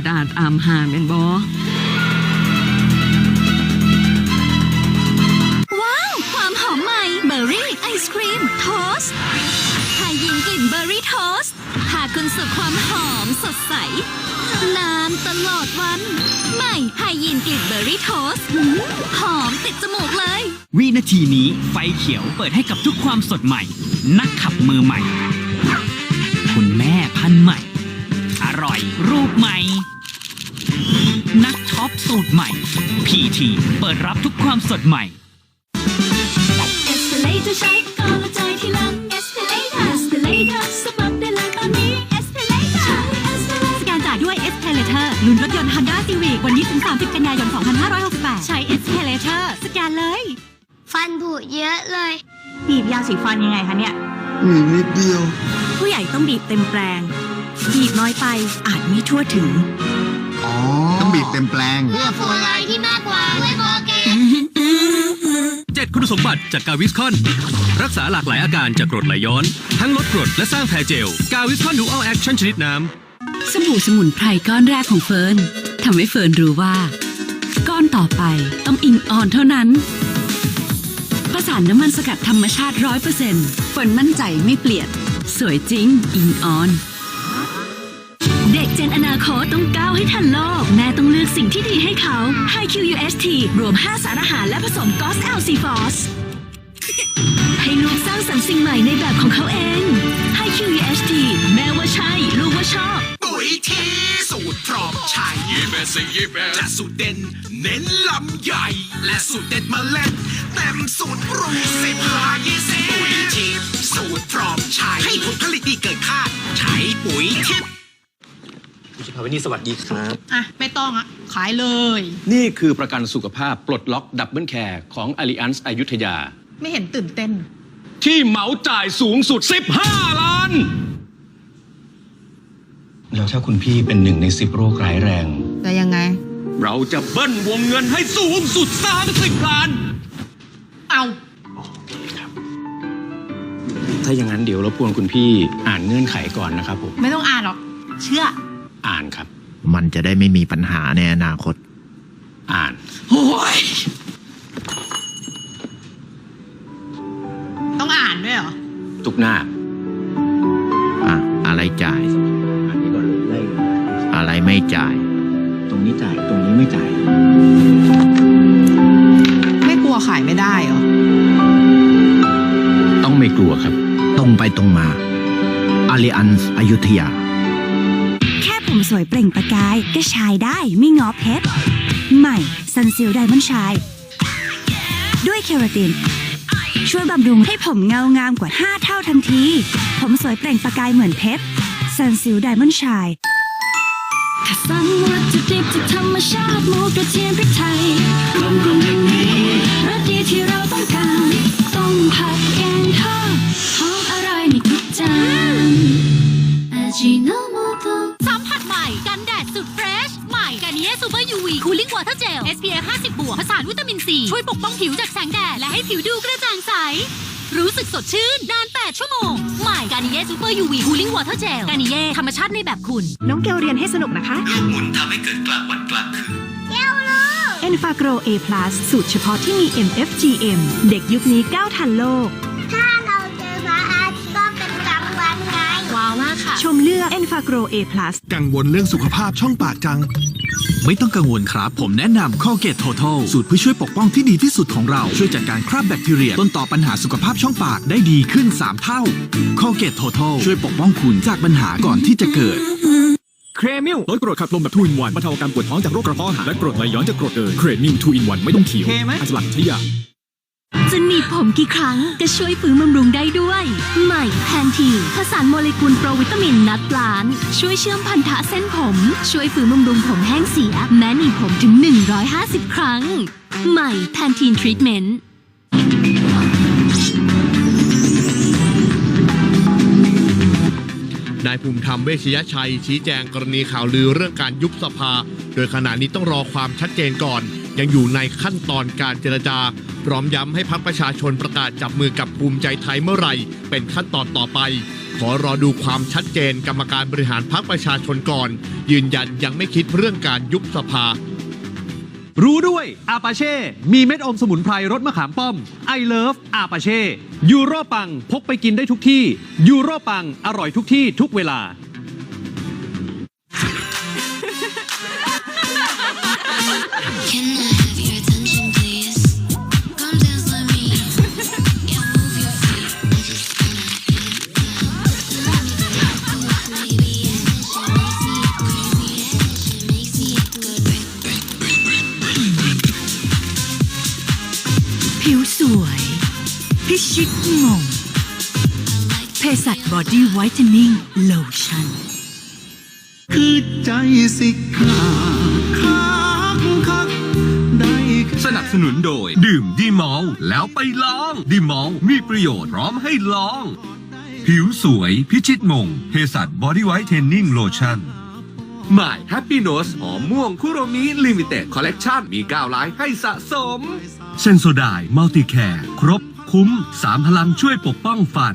ระดาษตามหาแม่นบ่ว้าว ความหอมใหม่ เบอร์รี่ไอศครีม โทสต์ไฮยีนกลิ่นเบอร์รี่โทสต์พาคุณสู่ความหอมสดใส นานตลอดวัน ใหม่ไฮยีนกลิ่นเบอร์รี่โทสต์หืมหอมติดจมูกเลย วินาทีนี้ไฟเขียวเปิดให้กับทุกความสดใหม่ นักขับมือใหม่ นักช็อปสูตรใหม่พีทีเปิดรับทุกความสดใหม่เอสเ a เลเตอร์ใช้ก่อนละใจที่หลังเอสเ a เลเตอร์เอสเ a เลเตอร์สมัครได้เลยตอนนี้เอสเ a เลเตอร์สแกนจ่ายด้วย e s c a l a t o r ลุ้นรถยนต์ Honda Civic วันนี้ถึง 30 กันยายน 2568 ใช้ e s c a l a t o r สแกนเลย ฟันผุเยอะเลย บีบยาสีฟันยังไงคะเนี่ยมีนิดเดียว ผู้ใหญ่ต้องบีบเต็มแปลงบีบน้อยไปอาจไม่ทั่วถึงอ๋อ ต้องบีบเต็มแปลง เพื่อฟูลายที่มากกว่าด้วยโคเกต7คุณสมบัติจากกาวิสคอน รักษาหลากหลายอาการจากกรดไหลย้อน ทั้งลดกรดและสร้างแผลเจล กาวิสคอนดูอัลแอคชั่นชนิดน้ำ สบู่สมุนไพรก้อนแรกของเฟิร์นทำให้เฟิร์นรู้ว่า ก้อนต่อไปต้องอิงออนเท่านั้นประสานน้ำมันสกัดธรรมชาติร้อยเปอร์เซ็นต์เฟิร์นมั่นใจไม่เปลี่ยน สวยจริง อิงออน เด็กเจนอนาคตต้องก้าวให้ทันโลก แม่ต้องเลือกสิ่งที่ดีให้เขา High QUST รวม 5 สารอาหารและผสมกอส LC f o s ให้ลูกสร้างสรรค์สิ่งใหม่ในแบบของเขาเอง High QUST แม่ว่าใช่ ลูกว่าชอบ ปุ๋ยที่สูตรพร้อมใช้ยี่เบสยี่เบสจะสูตรเด่น เน้นลำใหญ่ และสูตรเด็ดเมาเล็ดเต็มสูตรปรุงสิบลายี่สิบปุ๋ยที่สูตรพร้อมใช้ให้ผลผลิตดีเกินคาด ใช้ปุ๋ยทิพย์ คุณชิภาวินีสวัสดีครับ อะ ไม่ต้องอะ ขายเลย นี่คือประกันสุขภาพปลดล็อกดับเบิลแคร์ของ Allianz อยุธยา ไม่เห็นตื่นเต้น ที่เหมาจ่ายสูงสุด 15 ล้าน แล้วถ้าคุณพี่เป็นหนึ่งในสิบโรคร้ายแรงแต่ยังไง เราจะเบิ้ลวงเงินให้สูงสุด 30 ล้าน เอาถ้าอย่างนั้นเดี๋ยวรบกวนคุณพี่อ่านเงื่อนไขก่อนนะครับผม ไม่ต้องอ่านหรอก เชื่อ อ่านครับ มันจะได้ไม่มีปัญหาในอนาคต อ่านโอ้ยต้องอ่านด้วยเหรอ ทุกหน้า อะ อะไรจ่าย อันนี้ก่อนเลยไล่อะไรไม่จ่าย ตรงนี้จ่าย ตรงนี้ไม่จ่าย ไม่กลัวขายไม่ได้เหรอ ต้องไม่กลัวครับ ตรงไปตรงมา a l l i a n z อยุธยา แค่ผมสวยเปล่งประกายก็ชายได้ไม่งอเพชร ใหม่ซันซิลไดมอนชาย ด้วยเคราติน ช่วยบำรุงให้ผมเงางามกว่า 5 เท่าทันที ผมสวยเปล่งประกายเหมือนเพชรซันซิลไดมอนชายคัดสรรวัตถุดิบจากธรรมชาติหมูกระเทียมพริกไทยกลมกลมอย่างนี้รสดีที่เราต้องการ ต้มผัดแกงทอด ซูเปอร์ยูวีคูลิ่งวอเตอร์เจล SPF 50บวกผสานวิตามินซีช่วยปกป้องผิวจากแสงแดด และให้ผิวดูกระจ่างใส รู้สึกสดชื่นนาน 8 ชั่วโมง ใหม่กานิเย่ซูเปอร์ยูวีคูลิ่งวอเตอร์เจลกานิเย่ธรรมชาติในแบบคุณ น้องเกลเรียนให้สนุกนะคะหมุนทำให้เกิดกลางวันกลางคืน e n f a g r o A+ สูตรเฉพาะที่มี MFGM เด็กยุคนี้ก้าวทันโลกาวมากค่ะชมเลือก e n f a g r o A+ กังวลเรื่องสุขภาพช่องปากจัง ไม่ต้องกังวลครับ ผมแนะนำ Colgate Total สูตรเพื่อช่วยปกป้องที่ดีที่สุดของเรา ช่วยจัดการคราบแบคทีเรีย ต้นต่อปัญหาสุขภาพช่องปากได้ดีขึ้น 3 เท่า Colgate Total ช่วยปกป้องคุณจากปัญหาก่อนที่จะเกิดเครมิลลดกรดขับลมแบบทูอินวันบรรเทาอาการปวดท้องจากโรคกระเพาะอาหารและกรดไหลย้อนจากกรดเกินเครมิลทูอินวันไม่ต้องเคี้ยวอัสลัดใช้ยา จะหนีบผมกี่ครั้งก็ช่วยฟื้นบำรุงได้ด้วย ใหม่แพนทีผสานโมเลกุลโปรวิตามินนัดล้าน ช่วยเชื่อมพันธะเส้นผม ช่วยฟื้นบำรุงผมแห้งเสีย แม้หนีบผมถึง 150 ครั้ง ใหม่แพนทีนทรีทเมนต์นายภูมิธรรมเวชยชัย ชี้แจงกรณีข่าวลือเรื่องการยุบสภา โดยขณะนี้ต้องรอความชัดเจนก่อน ยังอยู่ในขั้นตอนการเจรจา พร้อมย้ำให้พักประชาชนประกาศจับมือกับภูมิใจไทยเมื่อไหร่ เป็นขั้นตอนต่อไป ขอรอดูความชัดเจนกรรมการบริหารพรรคประชาชนก่อน ยืนยันยังไม่คิดเรื่องการยุบสภารู้ด้วยอาปาเช่ มีเม็ดอมสมุนไพรรสมะขามป้อม I love อาปาเช่ ยูโรปังพกไปกินได้ทุกที่ ยูโรปังอร่อยทุกที่ทุกเวลา ผิวสวย พิชิตงงเภสัชบอดี้ไวท์เทนนิ่งโลชั่น คือใจสิขาคั สนับสนุนโดย ดื่มดีมอลแล้วไปลองดีมอลมีประโยชน์พร้อมให้ลอง ผิวสวยพิชิตมงเภสัชบอดี้ไวท์เทนนิ่งโลชั่นใหม่ Happy Nose หอมม่วงคุโรมิลิมิเต็ดคอลเลกชันมี9ลายให้สะสม เซนโซไดมัลติแคร์ครบคุ้ม3พลังช่วยปกป้องฟัน